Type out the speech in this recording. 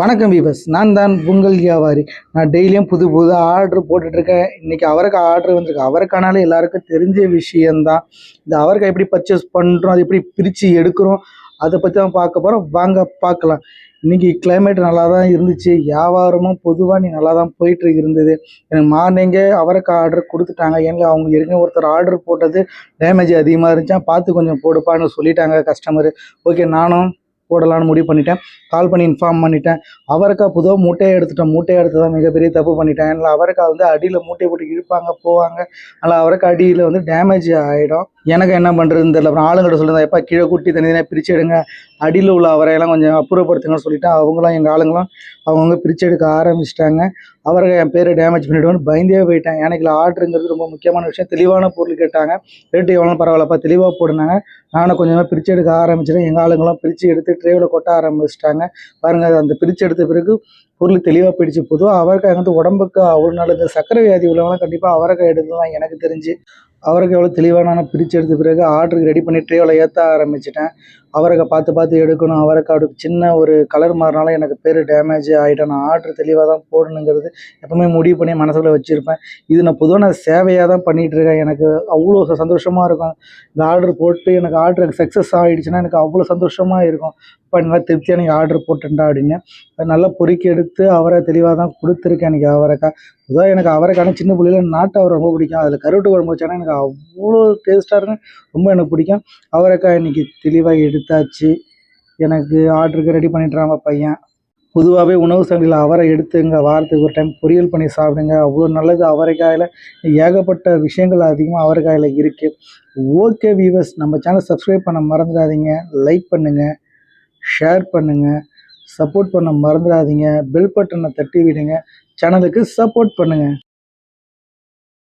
வணக்கம் பீபஸ் நான் தான் உங்கள் வியாபாரி. நான் டெய்லியும் புது புது ஆர்டர் போட்டுட்ருக்கேன். இன்றைக்கி அவருக்கு ஆர்டர் வந்திருக்கு. அவருக்கானாலே எல்லாருக்கும் தெரிஞ்ச விஷயந்தான் இந்த அவரைக்காய் எப்படி பர்ச்சேஸ் பண்ணுறோம் அது எப்படி பிரித்து எடுக்கிறோம் அதை பற்றி தான் பார்க்க போகிறோம் வாங்க பார்க்கலாம். இன்றைக்கி கிளைமேட் நல்லா தான் இருந்துச்சு. வியாபாரமும் பொதுவாக நீ நல்லா தான் போயிட்டு இருந்தது. எனக்கு மார்னிங்கே அவரைக்காய் ஆர்டர் கொடுத்துட்டாங்க. ஏங்க அவங்க ஏற்கனவே ஒருத்தர் ஆர்டர் போட்டது டேமேஜ் அதிகமாக இருந்துச்சா. பார்த்து கொஞ்சம் போடுப்பான்னு சொல்லிட்டாங்க கஸ்டமரு ஓகே நானும் போடலான்னு முடிவு பண்ணிட்டேன். கால் பண்ணி இன்ஃபார்ம் பண்ணிட்டேன். அவரைக்காய் புதுவாக மூட்டையை எடுத்துட்டேன் மூட்டையை எடுத்து தான் மிகப்பெரிய தப்பு பண்ணிட்டேன். இல்லை அவரைக்காய் வந்து அடியில் மூட்டை போட்டு இழுப்பாங்க போவாங்க. அதில் அவரைக்காய் அடியில் வந்து டேமேஜ் ஆகிடும் எனக்கு என்ன பண்ணுறதுன்னு தெரியல. அப்புறம் ஆளுங்கிட்ட சொல்லியிருந்தேன் எப்போ கீழே குட்டி தனித்தனியாக பிரித்து எடுங்க. அடியில் உள்ள அவரையெல்லாம் கொஞ்சம் அப்புறப்படுத்துங்கன்னு சொல்லிவிட்டு அவங்களும் எங்கள் ஆளுங்களும் அவங்கவுங்க பிரித்து எடுக்க ஆரம்பிச்சிட்டாங்க. அவரை என் பேரை டேமேஜ் பண்ணிவிடுவோன்னு பயந்தே போயிட்டேன். எனக்கு இல்லை ஆர்டருங்கிறது ரொம்ப முக்கியமான விஷயம். தெளிவான பொருள் கேட்டாங்க. ரேட்டு எவ்வளோ பரவாயில்லப்பா தெளிவாக போடுனாங்க நானும் கொஞ்சமாக பிரித்து எடுக்க ஆரம்பிச்சிட்டேன். எங்கள் ஆளுங்களாம் பிரித்து எடுத்து ட்ரேவில் கொட்ட ஆரம்பிச்சிட்டாங்க. பாருங்கள் அந்த பிரித்து எடுத்த பிறகு பொருள் தெளிவாக போயிடுச்சு பொதுவாக அவரைக்காய் வந்து உடம்புக்கு அவ்வளோ நல்லது சர்க்கரை வியாதி உள்ளவங்களாம் கண்டிப்பாக அவரைக்காய் எடுத்துலாம் எனக்கு தெரிஞ்சு அவரைக்காய் எவ்வளோ தெளிவாக நான் பிரித்து எடுத்த பிறகு ஆர்டருக்கு ரெடி பண்ணி ட்ரேவில் ஏற்ற ஆரம்பிச்சிட்டேன். அவரைக்காய் பார்த்து பார்த்து எடுக்கணும். அவரைக்காய் சின்ன ஒரு கலர் மாறினால எனக்கு பேர் டேமேஜ் ஆகிட்டேன் நான் ஆர்டர் தெளிவாக தான் போடணுங்கிறது எப்பவுமே முடிவு பண்ணி மனசில் வச்சுருப்பேன். இது நான் பொதுவாக நான் சேவையாக தான் பண்ணிகிட்டு இருக்கேன். எனக்கு அவ்வளோ சந்தோஷமாக இருக்கும். இந்த ஆர்டர் போட்டு எனக்கு ஆர்டர் சக்ஸஸ் ஆகிடுச்சுன்னா எனக்கு அவ்வளோ சந்தோஷமாக இருக்கும். இப்போ நல்லா திருப்தியாக எனக்கு ஆர்டர் போட்டுண்டா அப்படின்னு நல்லா பொறுக்கி எடுத்து அவரை தெளிவாக தான் கொடுத்துருக்கேன் எனக்கு அவரைக்காய் பொதுவாக எனக்கு அவரைக்கான சின்ன பிள்ளையில நாட்டு அவரை ரொம்ப பிடிக்கும். அதில் கருவிட்டு குழம்பு வச்சானா எனக்கு அவ்வளோ டேஸ்ட்டாக இருக்கும். ரொம்ப எனக்கு பிடிக்கும். அவரைக்காய் இன்றைக்கி தெளிவாக எடுத்தாச்சு. எனக்கு ஆர்டருக்கு ரெடி பண்ணிட்டுறாங்க பையன். பொதுவாகவே உணவு சங்கிலியில் அவரை எடுத்துங்க. வாரத்துக்கு ஒரு டைம் பொரியல் பண்ணி சாப்பிடுங்க. அவ்வளோ நல்லது அவரைக்காயில். ஏகப்பட்ட விஷயங்கள் அதிகமாக அவரைக்காயில் இருக்குது ஓகே வியூவர்ஸ் நம்ம சேனல் சப்ஸ்கிரைப் பண்ண மறந்துடாதீங்க. லைக் பண்ணுங்கள் ஷேர் பண்ணுங்கள் சப்போர்ட் பண்ண மறந்துடாதீங்க. பெல் பட்டனை தட்டி விடுங்க. சேனலுக்கு சப்போர்ட் பண்ணுங்கள்